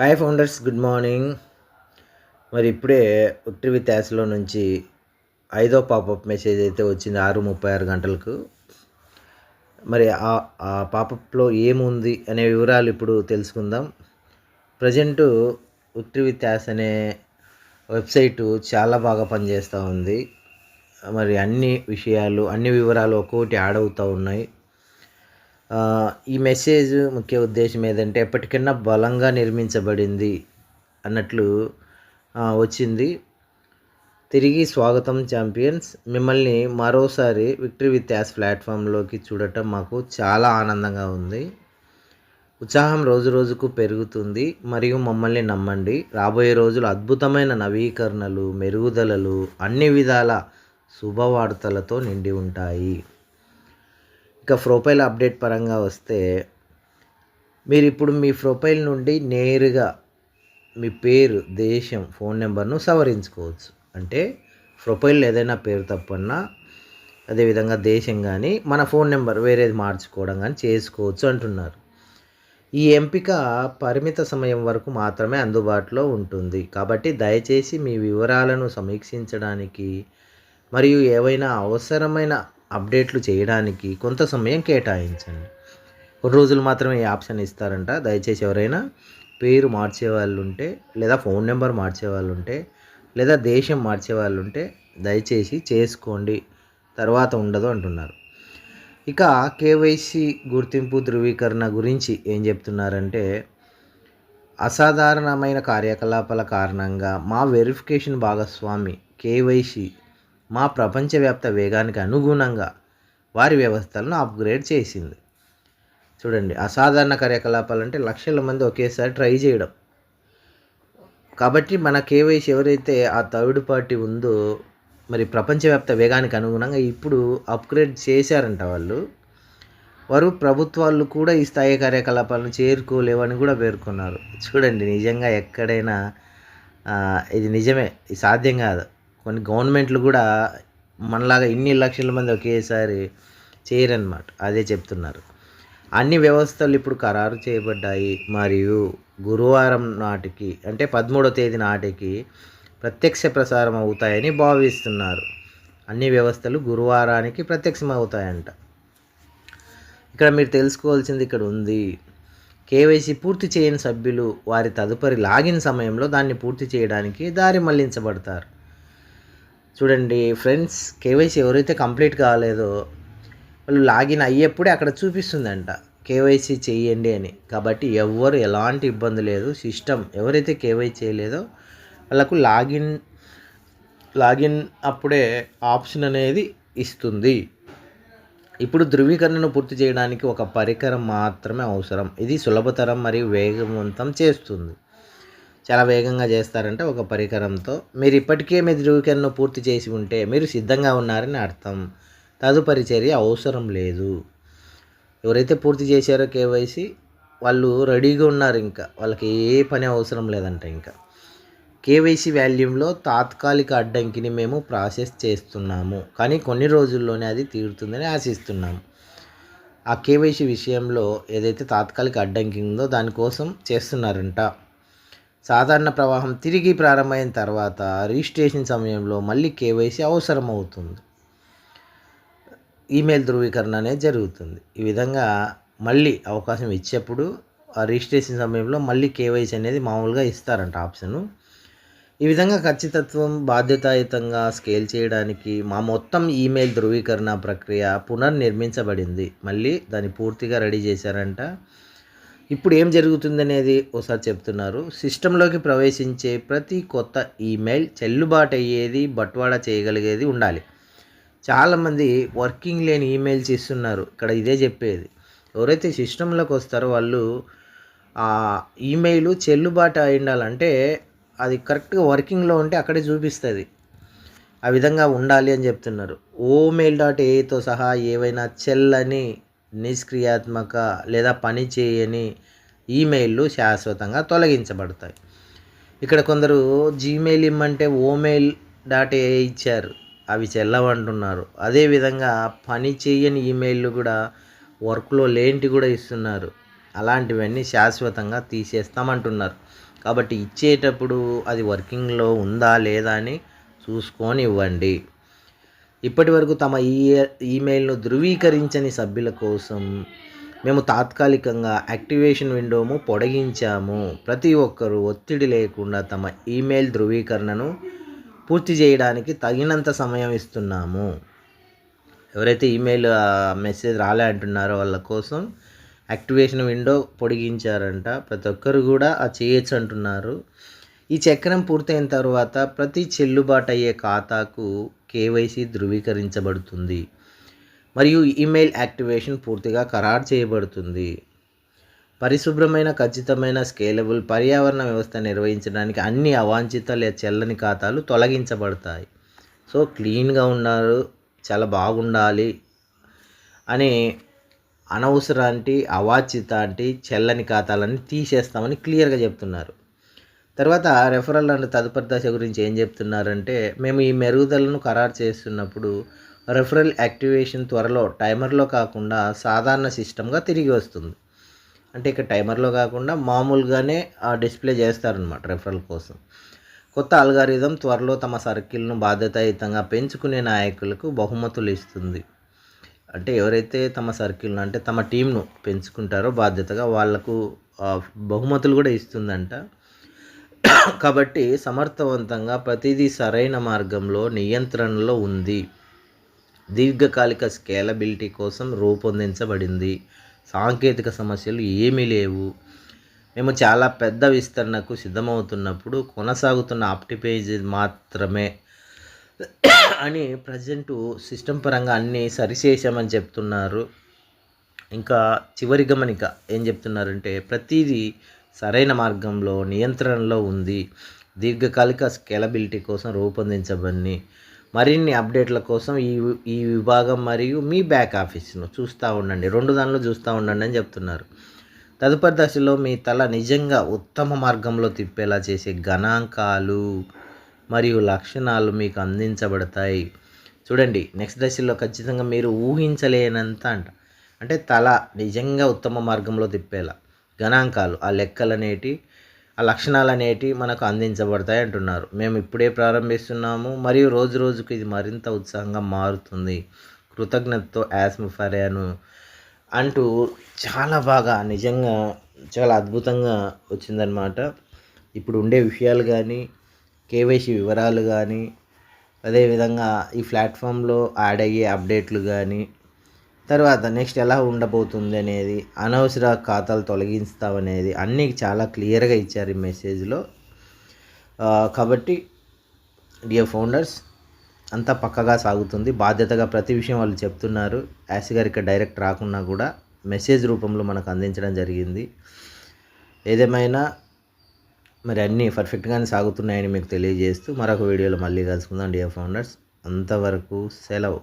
Hi founders good morning మరి ఇప్పుడే ఉట్టి విత్యాసలో నుంచి ఐదో పాపప్ మెసేజ్ అయితే వచ్చింది ఆరు ముప్పై ఆరు గంటలకు. మరి ఆ ఆ పాపప్లో ఏముంది అనే వివరాలు ఇప్పుడు తెలుసుకుందాం. ప్రజెంట్ ఉట్టి విత్యాస్ అనే వెబ్సైటు చాలా బాగా పనిచేస్తూ ఉంది. మరి అన్ని విషయాలు అన్ని వివరాలు ఒక్కొక్కటి యాడ్ అవుతూ ఉన్నాయి. ఈ మెసేజ్ ముఖ్య ఉద్దేశం ఏదంటే ఎప్పటికైనా బలంగా నిర్మించబడింది అన్నట్లు వచ్చింది. తిరిగి స్వాగతం ఛాంపియన్స్ మిమ్మల్ని మరోసారి విక్టరీ విత్ యాస్ ప్లాట్ఫామ్లోకి చూడటం మాకు చాలా ఆనందంగా ఉంది. ఉత్సాహం రోజు రోజుకు పెరుగుతుంది. మరియు మమ్మల్ని నమ్మండి. రాబోయే రోజులు అద్భుతమైన నవీకరణలు మెరుగుదలలు అన్ని విధాల శుభవార్తలతో నిండి ఉంటాయి. ఇక ప్రొఫైల్ అప్డేట్ పరంగా వస్తే మీరు ఇప్పుడు మీ ప్రొఫైల్ నుండి నేరుగా మీ పేరు దేశం ఫోన్ నెంబర్ను సవరించుకోవచ్చు. అంటే ప్రొఫైల్ ఏదైనా పేరు తప్పన్నా అదేవిధంగా దేశం కానీ మన ఫోన్ నెంబర్ వేరేది మార్చుకోవడం కానీ చేసుకోవచ్చు అంటున్నారు. ఈ ఎంపిక పరిమిత సమయం వరకు మాత్రమే అందుబాటులో ఉంటుంది. కాబట్టి దయచేసి మీ వివరాలను సమీక్షించడానికి మరియు ఏవైనా అవసరమైన అప్డేట్లు చేయడానికి కొంత సమయం కేటాయించండి. కొన్ని రోజులు మాత్రమే ఈ ఆప్షన్ ఇస్తారంట. దయచేసి ఎవరైనా పేరు మార్చే వాళ్ళు ఉంటే లేదా ఫోన్ నెంబర్ మార్చే వాళ్ళు ఉంటే లేదా దేశం మార్చే వాళ్ళు ఉంటే దయచేసి చేసుకోండి. తర్వాత ఉండదు అంటున్నారు. ఇక కేవైసీ గుర్తింపు ధృవీకరణ గురించి ఏం చెప్తున్నారంటే అసాధారణమైన కార్యకలాపాల కారణంగా మా వెరిఫికేషన్ భాగస్వామి కేవైసీ మా ప్రపంచవ్యాప్త వేగానికి అనుగుణంగా వారి వ్యవస్థలను అప్గ్రేడ్ చేసింది. చూడండి అసాధారణ కార్యకలాపాలు అంటే లక్షల మంది ఒకేసారి ట్రై చేయడం. కాబట్టి మన కేవైసీ ఎవరైతే ఆ థర్డ్ పార్టీ ఉందో మరి ప్రపంచవ్యాప్త వేగానికి అనుగుణంగా ఇప్పుడు అప్గ్రేడ్ చేశారంట వాళ్ళు. వారు ప్రభుత్వాలు కూడా ఈ స్థాయి కార్యకలాపాలను చేరుకోలేవని కూడా పేర్కొన్నారు. చూడండి నిజంగా ఎక్కడైనా ఇది నిజమే ఇది సాధ్యం కాదు. కొన్ని గవర్నమెంట్లు కూడా మనలాగా ఇన్ని లక్షల మంది ఒకేసారి చేయరన్నమాట. అదే చెప్తున్నారు. అన్ని వ్యవస్థలు ఇప్పుడు ఖరారు చేయబడ్డాయి. మరియు గురువారం నాటికి అంటే పదమూడవ తేదీ నాటికి ప్రత్యక్ష ప్రసారం అవుతాయని భావిస్తున్నారు. అన్ని వ్యవస్థలు గురువారానికి ప్రత్యక్షం అవుతాయంట. ఇక్కడ మీరు తెలుసుకోవాల్సింది ఇక్కడ ఉంది. కేవైసీ పూర్తి చేయని సభ్యులు వారి తదుపరి లాగిన్ సమయంలో దాన్ని పూర్తి చేయడానికి దారి మళ్ళించబడతారు. చూడండి ఫ్రెండ్స్ కేవైసీ ఎవరైతే కంప్లీట్ కాలేదో వాళ్ళు లాగిన్ అయ్యేప్పుడే అక్కడ చూపిస్తుందంట కేవైసీ చేయండి అని. కాబట్టి ఎవ్వరు ఎలాంటి ఇబ్బంది లేదు సిస్టమ్ ఎవరైతే కేవైసీ చేయలేదో వాళ్ళకు లాగిన్ లాగిన్ అప్పుడే ఆప్షన్ అనేది ఇస్తుంది. ఇప్పుడు ధృవీకరణను పూర్తి చేయడానికి ఒక పరికరం మాత్రమే అవసరం. ఇది సులభతరం మరియు వేగవంతం చేస్తుంది. చాలా వేగంగా చేస్తారంటే ఒక పరికరంతో. మీరు ఇప్పటికే మీ ధృవీకరణను పూర్తి చేసి ఉంటే మీరు సిద్ధంగా ఉన్నారని అర్థం. తదుపరి చర్య అవసరం లేదు. ఎవరైతే పూర్తి చేశారో కేవైసీ వాళ్ళు రెడీగా ఉన్నారు ఇంకా. వాళ్ళకి ఏ పని అవసరం లేదంట ఇంకా. కేవైసీ వాల్యూమ్లో తాత్కాలిక అడ్డంకిని మేము ప్రాసెస్ చేస్తున్నాము. కానీ కొన్ని రోజుల్లోనే అది తీరుతుందని ఆశిస్తున్నాము. ఆ కేవైసీ విషయంలో ఏదైతే తాత్కాలిక అడ్డంకి ఉందో దానికోసం చేస్తున్నారంట. సాధారణ ప్రవాహం తిరిగి ప్రారంభమైన తర్వాత రిజిస్ట్రేషన్ సమయంలో మళ్ళీ కేవైసీ అవసరం అవుతుంది ఈమెయిల్ ధృవీకరణ అనేది జరుగుతుంది. ఈ విధంగా మళ్ళీ అవకాశం ఇచ్చేప్పుడు ఆ రిజిస్ట్రేషన్ సమయంలో మళ్ళీ కేవైసీ అనేది మామూలుగా ఇస్తారంట ఆప్షను. ఈ విధంగా ఖచ్చితత్వం బాధ్యతాయుతంగా స్కేల్ చేయడానికి మా మొత్తం ఈమెయిల్ ధృవీకరణ ప్రక్రియ పునర్నిర్మించబడింది. మళ్ళీ దాన్ని పూర్తిగా రెడీ చేశారంట. ఇప్పుడు ఏం జరుగుతుందనేది ఒకసారి చెప్తున్నారు. సిస్టంలోకి ప్రవేశించే ప్రతి కొత్త ఈమెయిల్ చెల్లుబాటు అయ్యేది బట్వాడా చేయగలిగేది ఉండాలి. చాలామంది వర్కింగ్ లేని ఈమెయిల్స్ ఇస్తున్నారు. ఇక్కడ ఇదే చెప్పేది. ఎవరైతే సిస్టంలోకి వస్తారో వాళ్ళు ఆ ఈమెయిల్ చెల్లుబాటు అయి ఉండాలంటే అది కరెక్ట్గా వర్కింగ్లో ఉంటే అక్కడే చూపిస్తుంది. ఆ విధంగా ఉండాలి అని చెప్తున్నారు. ఓమెయిల్ డాట్ ఏతో సహా ఏవైనా చెల్లని నిష్క్రియాత్మక లేదా పని చేయని ఈమెయిల్లు శాశ్వతంగా తొలగించబడతాయి. ఇక్కడ కొందరు జీమెయిల్ ఇమ్మంటే ఓమెయిల్ డాట్ ఏ ఇచ్చారు. అవి చెల్లవంటున్నారు. అదేవిధంగా పని చేయని ఈమెయిల్లు కూడా వర్క్లో లేంటి కూడా ఇస్తున్నారు. అలాంటివన్నీ శాశ్వతంగా తీసేస్తామంటున్నారు. కాబట్టి ఇచ్చేటప్పుడు అది వర్కింగ్లో ఉందా లేదా అని చూసుకొని ఇవ్వండి. ఇప్పటి వరకు తమ ఈ ఈమెయిల్ను ధృవీకరించని సభ్యుల కోసం మేము తాత్కాలికంగా యాక్టివేషన్ విండోము పొడిగించాము. ప్రతి ఒక్కరూ ఒత్తిడి లేకుండా తమ ఈమెయిల్ ధృవీకరణను పూర్తి చేయడానికి తగినంత సమయం ఇస్తున్నాము. ఎవరైతే ఈమెయిల్ మెసేజ్ రాలే అంటున్నారో వాళ్ళ కోసం యాక్టివేషన్ విండో పొడిగించారంట. ప్రతి ఒక్కరు కూడా ఆ చేయొచ్చు అంటున్నారు. ఈ చక్రం పూర్తయిన తర్వాత ప్రతి చెల్లుబాటు అయ్యే ఖాతాకు కేవైసీ ధృవీకరించబడుతుంది. మరియు ఈమెయిల్ యాక్టివేషన్ పూర్తిగా ఖరారు చేయబడుతుంది. పరిశుభ్రమైన ఖచ్చితమైన స్కేలబుల్ పర్యావరణ వ్యవస్థ నిర్వహించడానికి అన్ని అవాంఛిత లేదా చెల్లని ఖాతాలు తొలగించబడతాయి. సో క్లీన్గా ఉన్నారు చాలా బాగుండాలి అని అనవసరాంటి అవాంఛిత అంటే చెల్లని ఖాతాలన్నీ తీసేస్తామని క్లియర్గా చెప్తున్నారు. తర్వాత రెఫరల్ అండ్ తదుపరి దశ గురించి ఏం చెప్తున్నారంటే మేము ఈ మెరుగుదలను ఖరారు చేస్తున్నప్పుడు రెఫరల్ యాక్టివేషన్ త్వరలో టైమర్లో కాకుండా సాధారణ సిస్టమ్గా తిరిగి వస్తుంది. అంటే ఇక టైమర్లో కాకుండా మామూలుగానే డిస్ప్లే చేస్తారనమాట రెఫరల్ కోసం. కొత్త అల్గారిథం త్వరలో తమ సర్కిల్ను బాధ్యతాయుతంగా పెంచుకునే నాయకులకు బహుమతులు ఇస్తుంది. అంటే ఎవరైతే తమ సర్కిల్ను అంటే తమ టీంను పెంచుకుంటారో బాధ్యతగా వాళ్ళకు బహుమతులు కూడా ఇస్తుందంట. కాబట్టి సమర్థవంతంగా ప్రతిదీ సరైన మార్గంలో నియంత్రణలో ఉంది. దీర్ఘకాలిక స్కేలబిలిటీ కోసం రూపొందించబడింది. సాంకేతిక సమస్యలు ఏమీ లేవు. మేము చాలా పెద్ద విస్తరణకు సిద్ధమవుతున్నప్పుడు కొనసాగుతున్న ఆప్టిపేజ్ మాత్రమే అని ప్రజెంట్ సిస్టమ్ పరంగా అన్నీ సరిచేసామని చెప్తున్నారు. ఇంకా చివరి గమనిక ఏం చెప్తున్నారంటే ప్రతిదీ సరైన మార్గంలో నియంత్రణలో ఉంది. దీర్ఘకాలిక స్కేలబిలిటీ కోసం రూపొందించబడి మరిన్ని అప్డేట్ల కోసం ఈ ఈ విభాగం మరియు మీ బ్యాక్ ఆఫీస్ను చూస్తూ ఉండండి. రెండు దానిలో చూస్తూ ఉండండి అని చెప్తున్నారు. తదుపరి దశలో మీ తల నిజంగా ఉత్తమ మార్గంలో తిప్పేలా చేసే గణాంకాలు మరియు లక్షణాలు మీకు అందించబడతాయి. చూడండి నెక్స్ట్ దశలో ఖచ్చితంగా మీరు ఊహించలేనంత అంట. అంటే తల నిజంగా ఉత్తమ మార్గంలో తిప్పేలా. గణాంకాలు ఆ లెక్కలనేటి ఆ లక్షణాలు అనేటివి మనకు అందించబడతాయి అంటున్నారు. మేము ఇప్పుడే ప్రారంభిస్తున్నాము మరియు రోజు రోజుకు ఇది మరింత ఉత్సాహంగా మారుతుంది. కృతజ్ఞతతో యాస్మఫర్యాను అంటూ చాలా బాగా నిజంగా చాలా అద్భుతంగా వచ్చిందనమాట ఇప్పుడు ఉండే విషయాలు కానీ కేవైసీ వివరాలు కానీ అదేవిధంగా ఈ ప్లాట్ఫామ్లో యాడ్ అయ్యే అప్డేట్లు కానీ తర్వాత నెక్స్ట్ ఎలా ఉండబోతుంది అనేది అనవసర ఖాతాలు తొలగిస్తామనేది అన్నీ చాలా క్లియర్గా ఇచ్చారు ఈ మెసేజ్లో కాబట్టి డియర్ ఫౌండర్స్ అంతా పక్కగా సాగుతుంది. బాధ్యతగా ప్రతి విషయం వాళ్ళు చెప్తున్నారు. యాసి గారు ఇక్కడ డైరెక్ట్ రాకున్నా కూడా మెసేజ్ రూపంలో మనకు అందించడం జరిగింది. ఏదేమైనా మరి అన్నీ పర్ఫెక్ట్గానే సాగుతున్నాయని మీకు తెలియజేస్తూ మరొక వీడియోలో మళ్ళీ కలుసుకుందాం డియర్ ఫౌండర్స్ అంతవరకు సెలవు.